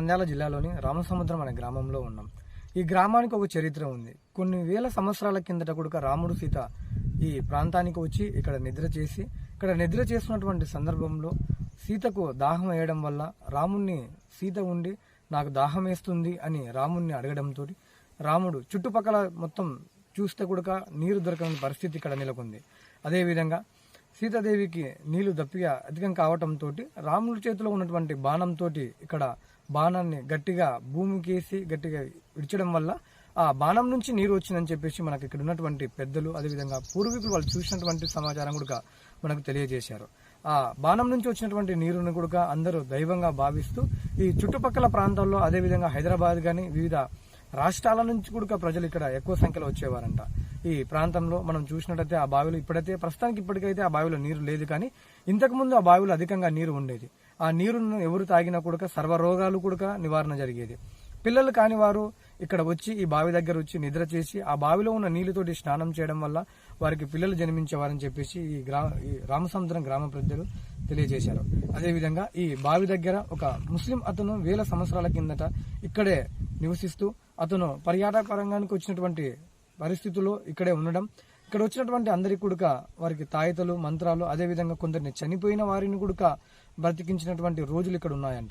నంద్యాల జిల్లాలోని రామసముద్రం అనే గ్రామంలో ఉన్నాం. ఈ గ్రామానికి ఒక చరిత్ర ఉంది. కొన్ని వేల సంవత్సరాల కిందట కూడా రాముడు సీత ఈ ప్రాంతానికి వచ్చి ఇక్కడ నిద్ర చేసి ఇక్కడ నిద్ర చేస్తున్నటువంటి సందర్భంలో సీతకు దాహం వేయడం వల్ల రాముణ్ణి సీత ఉండి నాకు దాహం వేస్తుంది అని రాముణ్ణి అడగడంతో రాముడు చుట్టుపక్కల మొత్తం చూస్తే కూడా నీరు దొరకని పరిస్థితి ఇక్కడ నెలకొంది. అదేవిధంగా సీతాదేవికి నీళ్ళు దప్పిగా అధికం కావటంతో రాముడి చేతిలో ఉన్నటువంటి బాణంతో ఇక్కడ బాణాన్ని గట్టిగా భూమికేసి గట్టిగా విడిచడం వల్ల ఆ బాణం నుంచి నీరు వచ్చిందని చెప్పేసి మనకి ఇక్కడ ఉన్నటువంటి పెద్దలు అదేవిధంగా పూర్వీకులు వాళ్ళు చూసినటువంటి సమాచారం కూడా మనకు తెలియజేశారు. ఆ బాణం నుంచి వచ్చినటువంటి నీరును కూడా అందరూ దైవంగా భావిస్తూ ఈ చుట్టుపక్కల ప్రాంతాల్లో అదేవిధంగా హైదరాబాద్ కానీ వివిధ రాష్ట్రాల నుంచి కూడా ప్రజలు ఇక్కడ ఎక్కువ సంఖ్యలో వచ్చేవారంట. ఈ ప్రాంతంలో మనం చూసినట్టయితే ఆ బావిలో ఇప్పుడైతే ప్రస్తుతానికి ఇప్పటికైతే ఆ బావిలో నీరు లేదు కానీ ఇంతకు ముందు ఆ బావిలో అధికంగా నీరు ఉండేది. ఆ నీరును ఎవరు తాగినా కూడా సర్వరోగాలు కూడా నివారణ జరిగేది. పిల్లలు కాని వారు ఇక్కడ వచ్చి ఈ బావి దగ్గర వచ్చి నిద్ర చేసి ఆ బావిలో ఉన్న నీళ్ళతోటి స్నానం చేయడం వల్ల వారికి పిల్లలు జన్మించేవారని చెప్పేసి ఈ గ్రామ ఈ రామసముద్రం గ్రామ ప్రజలు తెలియజేశారు. అదేవిధంగా ఈ బావి దగ్గర ఒక ముస్లిం అతను వేల సంవత్సరాల కిందట ఇక్కడే నివసిస్తూ అతను పర్యాటక రంగానికి వచ్చినటువంటి పరిస్థితుల్లో ఇక్కడే ఉండడం ఇక్కడ వచ్చినటువంటి అందరి కూడా వారికి తాయితలు మంత్రాలు అదేవిధంగా కొందరిని చనిపోయిన వారిని కూడా బ్రతికించినటువంటి రోజులు ఇక్కడ ఉన్నాయంట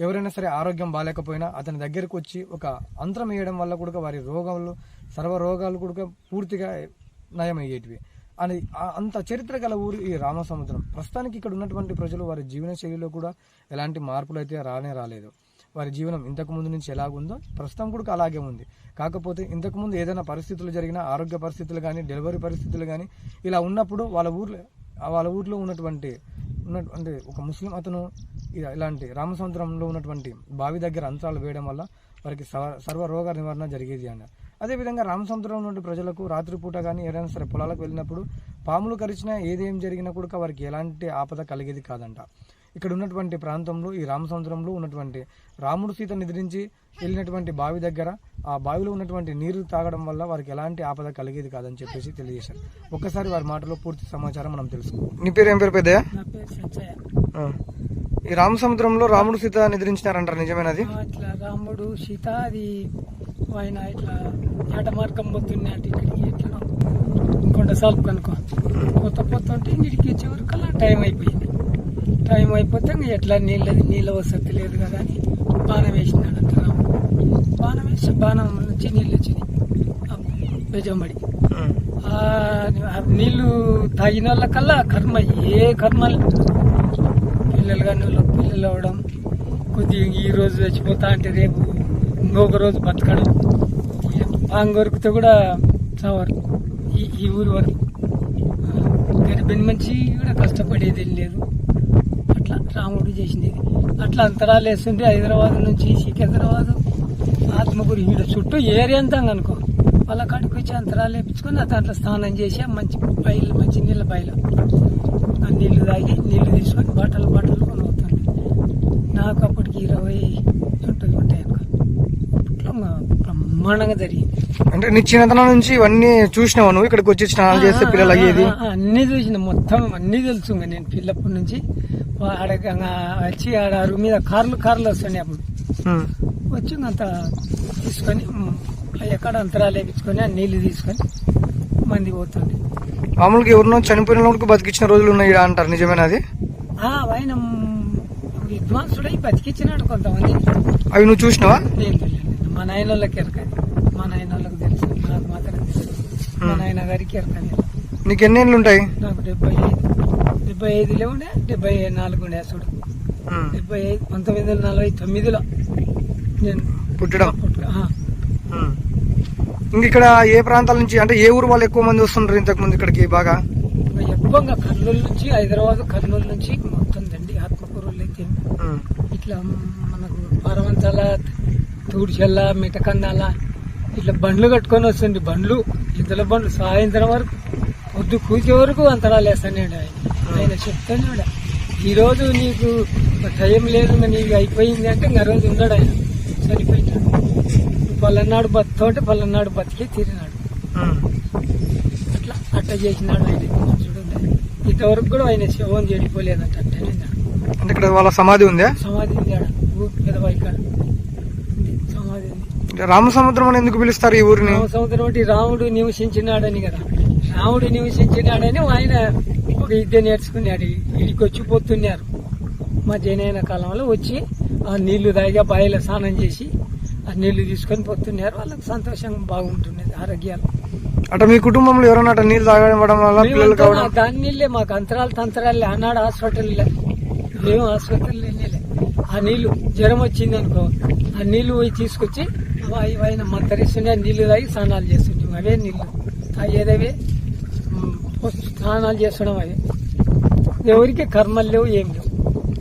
ఎవరైనా సరే ఆరోగ్యం బాగాలేకపోయినా అతని దగ్గరకు వచ్చి ఒక అంతరం వేయడం వల్ల కూడా వారి రోగాలు సర్వ రోగాలు కూడా పూర్తిగా నయమయ్యేటివి. అని ఆ- అంత చరిత్ర గల ఊరు ఈ రామసముద్రం. ప్రస్తుతానికి ఇక్కడ ఉన్నటువంటి ప్రజలు వారి జీవన శైలిలో కూడా ఎలాంటి మార్పులు అయితే రానే రాలేదు. వారి జీవనం ఇంతకు ముందు నుంచి ఎలాగుందో ప్రస్తుతం కూడా అలాగే ఉంది. కాకపోతే ఇంతకుముందు ఏదైనా పరిస్థితులు జరిగినా ఆరోగ్య పరిస్థితులు కానీ డెలివరీ పరిస్థితులు కానీ ఇలా ఉన్నప్పుడు వాళ్ళ ఊర్లో వాళ్ళ ఊర్లో ఉన్నటువంటి ఉన్నటువంటి ఒక ముస్లిం అతను ఇలాంటి రామసముద్రంలో ఉన్నటువంటి బావి దగ్గర అంతరాలు వేయడం వల్ల వారికి సర్వ- సర్వ రోగ నివారణ జరిగేది అన్న. అదేవిధంగా రామసముద్రంలో ఉన్న ప్రజలకు రాత్రిపూట కానీ ఏదైనా సరే పొలాలకు వెళ్ళినప్పుడు పాములు కరిచినా ఏదేం జరిగినా కూడా వారికి ఎలాంటి ఆపద కలిగేది కాదంట. ఇక్కడ ఉన్నటువంటి ప్రాంతంలో ఈ రామసముద్రంలో ఉన్నటువంటి రాముడు సీత నిద్రించి వెళ్ళినటువంటి బావి దగ్గర ఆ బావిలో ఉన్నటువంటి నీరు తాగడం వల్ల వారికి ఎలాంటి ఆపద కలిగేది కాదని చెప్పేసి తెలియజేశారు. ఒక్కసారి వారి మాటలో పూర్తి సమాచారం మనం తెలుసుకుందాం. నీ పేరు ఏం పేరు పెద్దయ్య? నా పేరు సచ్చయ్య ఈ రామసముద్రంలో రాముడు సీత నిద్రించినారంటారు నిజమేనది? ఇట్లా రాముడు సీత అది ఆయన ఇట్లా ఏట మార్గం అంటే ఇక్కడికి ఎట్లా ఇంకొండ సాల్పు కనుకో పోత పోతుంటే ఇంటికి చివరికల్లా టైం అయిపోయింది. టైం అయిపోతే ఎట్లా నీళ్ళ నీళ్ళ వసతి లేదు కదా అని బాణం వేసినాడు అంట రాముడు బాణం వేసి బాణం నుంచి నీళ్ళు వచ్చినాయి. బెజంబడి నీళ్ళు తాగిన వాళ్ళకల్లా కర్మ ఏ కర్మ పిల్లలు కానీ వాళ్ళకి పిల్లలు అవ్వడం కొద్దిగా ఈ రోజు చచ్చిపోతా అంటే రేపు ఇంకొక రోజు బతకడం పాంగ్ వరకుతో కూడా చావరు. ఈ ఊరి వరకు. గర్భిణి మంచి కూడా కష్టపడేది లేదు. రాముడు చేసింది. అట్లా అంతరాలు వేస్తుంటే హైదరాబాద్ నుంచి సికింద్రాబాద్ ఆత్మకూరు ఈడ చుట్టూ ఏరియా అంతా అనుకో. వాళ్ళ కాడికి వచ్చి అంతరాలు వేపించుకొని దాంట్లో స్నానం చేసి మంచి బయలు మంచి నీళ్ళ బయలు. ఆ నీళ్ళు తాగి నీళ్ళు తీసుకొని బట్టలు బట్టలు కొని అవుతుంది నాకు అప్పటికి ఇరవై ఉంటుంది ఉంటాయి అనుకో బ్రహ్మాండంగా జరిగింది. అంటే నీ చిన్నతనం నుంచి ఇవన్నీ చూసినావు నువ్వు? ఇక్కడికి వచ్చి స్నానాలు చేస్తే పిల్లలు అయ్యేది అన్ని చూసిన. మొత్తం అన్ని తెలుసు నేను పిల్లప్పటి నుంచి. ఆడ వచ్చి ఆడ అరుగు మీద కార్లు కార్లు వస్తున్నాయి అప్పుడు. ఉమ్. వచ్చి ఇంక అంత తీసుకొని ఎక్కడ అంతరాలు వేపించుకొని ఆ నీళ్ళు తీసుకొని మంది పోతుంది మామూలుగా ఎవరినో చనిపోయిన వాళ్ళకి బతికించిన రోజులు ఉన్నాయి అంటారు నిజమేనది ఆ, ఆయన విద్వాంసుడై బతికించినాడు కొంతమంది. అవి నువ్వు చూసినావా? నేను మా నాయన వాళ్ళకి ఎరకని మా నాయన వాళ్ళకి తెలుసు నాకు మాత్రం తెలుసు. మా నాయన గారికి ఎరకని నీకు ఎన్ని ఏళ్ళు ఉంటాయి? నాకు డెబ్బై డెబ్బై ఐదులో ఉండే డెబ్బై నాలుగు ఉండే చూడు. డెబ్బై ఐదు పంతొమ్మిది వందల నలభై తొమ్మిదిలో నేను పుట్టడం. ఇంక ఇక్కడ ఏ ప్రాంతాల నుంచి అంటే ఏ ఊరు వాళ్ళు ఎక్కువ మంది వస్తుంటారు ఇంతకు ముందు ఇక్కడికి బాగా? ఎక్కువగా కర్నూలు నుంచి హైదరాబాద్ కర్నూలు నుంచి మొత్తం దండి ఆత్మకూరు అయితే. ఇట్లా మనకు పరవంచాల తూడిచెల్ల మిటకన్నాల ఇట్లా బండ్లు కట్టుకొని వస్తుంది బండ్లు. ఇద్దరు బండ్లు సాయంత్రం వరకు పొద్దు కూర్చే వరకు అంతరాలు వేస్తాడు ఆయన ఆయన చెప్తాను కూడా ఈ రోజు నీకు టైం లేదు నీకు అయిపోయింది అంటే ఇంకా రోజు ఉన్నాడు ఆయన. చనిపోయినాడు పల్లన్నాడు బతుకుంటే పల్లన్నాడు బతికే తీరినాడు. అట్లా అట్లా చేసినాడు ఆయన. మనుషుడు ఇంతవరకు కూడా ఆయన శవం చెడిపోలేదంట అంటే అంటే ఇక్కడ వాళ్ళ సమాధి ఉందా? సమాధి ఉంది ఆడ. ఊ పెద్ద బైక్ సమాధి రామసముద్రం అని ఎందుకు పిలుస్తారు ఈ ఊరిని? సముద్రం ఒకటి రాముడు నివసించినాడని కదా. రాముడు నివసించినాడని ఆయన ఒక విద్య నేర్చుకున్నాడు ఇడికి వచ్చి పోతున్నారు. మా జనైన కాలంలో వచ్చి ఆ నీళ్ళు తాగా బావిలో స్నానం చేసి ఆ నీళ్ళు తీసుకొని పోతున్నారు. వాళ్ళకి సంతోషంగా బాగుంటున్నది ఆరోగ్యాలు. అట మీ కుటుంబంలో ఎవరైనా అట నీళ్ళు తాగడం వల్ల పిల్లలు కావడం దాని నీళ్ళే మాకు అంతరాలు తంతరాలే. ఆనాడు హాస్పిటల్ మేము హాస్పిటల్ నీళ్ళే ఆ నీళ్ళు జ్వరం వచ్చింది అనుకో ఆ నీళ్ళు పోయి తీసుకొచ్చి ఆయన మంతరిస్తుండే ఆ నీళ్ళు తాగి స్నానాలు చేస్తుంటాం. అవే నీళ్ళు. తాగేదవే. స్నానాలు చేస్తున్నాం అవి ఎవరికి కర్మలు లేవు ఏం లేవు.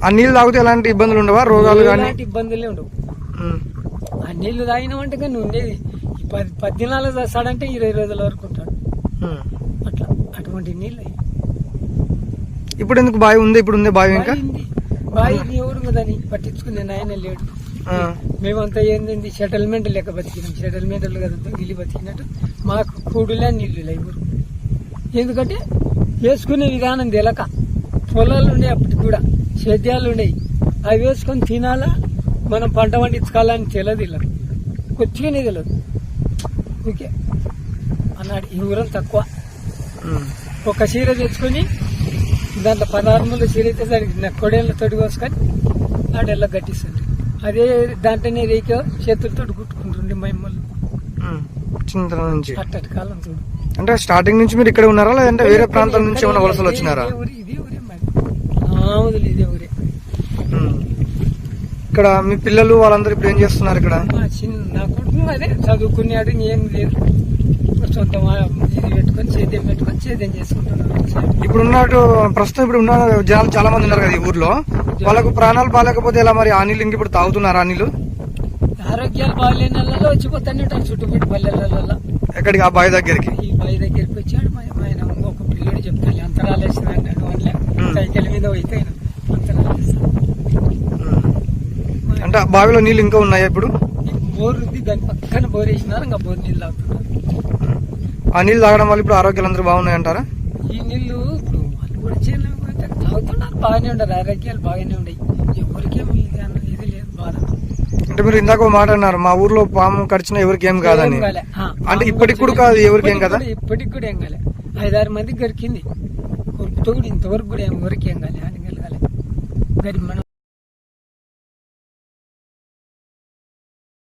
ఆ నీళ్ళు తాగితే ఎలాంటి ఇబ్బందులు ఉండవా? రోగాలు కానీ ఎలాంటి ఇబ్బందులే ఉండవు. ఆ నీళ్ళు తాగినామంటే కానీ ఉండేది. ఈ పది పది దినాలు చేస్తాడంటే ఇరవై రోజుల వరకు ఉంటాడు. అట్లా అటువంటి నీళ్ళు. ఇప్పుడు ఎందుకు బావి ఉంది? ఇప్పుడు ఉంది బావి ఇంకా? బావి ఉంది. బావి ఇది ఎవరు దాన్ని పట్టించుకునే నాయన లేడు. ఆ. మేమంతా ఏంది? సెటిల్మెంట్ లెక్క బతికినాం. సెటిల్మెంట్ కదా గిల్లి బతికినట్టు. మాకు కూడులే నీళ్ళు లేవు. ఎందుకంటే వేసుకునే విధానం తెలక పొలాలు ఉండే అప్పటికి కూడా సేద్యాలు ఉండేవి. అవి వేసుకొని తినాలా? మనం పంట పండించుకోవాలని తెలియదు ఇలా కొద్దిగానే తెలియదు ఓకే. అన్నాడు. ఈ ఊరం తక్కువ. ఒక చీర తెచ్చుకొని దాంట్లో పదహారు చీర అయితే దానికి నా కొడేళ్ళ తోటి కోసుకొని ఆడెల్లా కట్టిస్తుంది అదే దాంట్లోనే రేక చేతులతో కుట్టుకుంటుండే మమ్మల్ని అట్టటి కాలం చూడు. అంటే స్టార్టింగ్ నుంచి మీరు ఇక్కడ ఉన్నారా? లేదంటే వేరే ప్రాంతాల నుంచి ఏమైనా వలసలు వచ్చినారా. ఇక్కడ మీ పిల్లలు వాళ్ళందరూ ఇప్పుడు ఏం చేస్తున్నారు ఇక్కడ? నా కొడుకు అదే చదువుకున్నాడు ఏం లేదు. సొంత మా- ఇది పెట్టుకొని సేద్యం పెట్టుకొని సేద్యం చేసుకుంటున్నాడు. ఇప్పుడు ఉన్నట్టు ప్రస్తుతం ఇప్పుడు ఉన్న జనాలు చాలా మంది ఉన్నారు కదా ఈ ఊర్లో. వాళ్ళకు ప్రాణాలు బాగాలేకపోతే ఎలా మరి ఆ నీళ్ళు ఇంక ఇప్పుడు తాగుతున్నారా ఆ నీళ్ళు? ఆరోగ్యాలు బాగాలేని వాళ్ళలో వచ్చిపోతానే ఉంటారు చుట్టుపక్కల పల్లెలలో. ఎక్కడికి? ఆ బావి దగ్గరికి? ఈ బావి దగ్గరికి వచ్చాడు. ఆయన ఇంకొక పిల్లడు చెప్తాను అంతరాలు వాళ్ళ ఉమ్. సైకిల్ మీద పోయితే అంతరాలు. అంటే ఆ బావిలో నీళ్ళు ఇంకా ఉన్నాయా ఇప్పుడు? బోర్ ఉంది దాని పక్కన బోర్ వేసినారు ఇంకా బోర్ నీళ్ళు తాగుతున్నారు. ఆ నీళ్ళు తాగడం వల్ల ఇప్పుడు ఆరోగ్యాలు అందరూ బాగున్నాయంటారా ఈ నీళ్ళు ఇప్పుడు వాళ్ళు కూడా చేయాలి తాగుతున్నారు బాగానే ఉండరు. ఆరోగ్యాలు బాగానే ఉన్నాయి ఎవరికేమి ఇది అన్న ఇది లేదు బాధ అంటే మీరు ఇందాక మాట అన్నారు మా ఊర్లో పాము కరిచినా ఎవరికి ఏం కాదని. అంటే ఇప్పటికి కూడా కాదు ఎవరికి ఏం కదా? ఇప్పటికి కూడా- ఏం కాలే. ఐదారు మందికి గరికింది ఇంతవరకు కూడా ఎవరికి ఏం కాలే. అని కలగాలి గరి మనం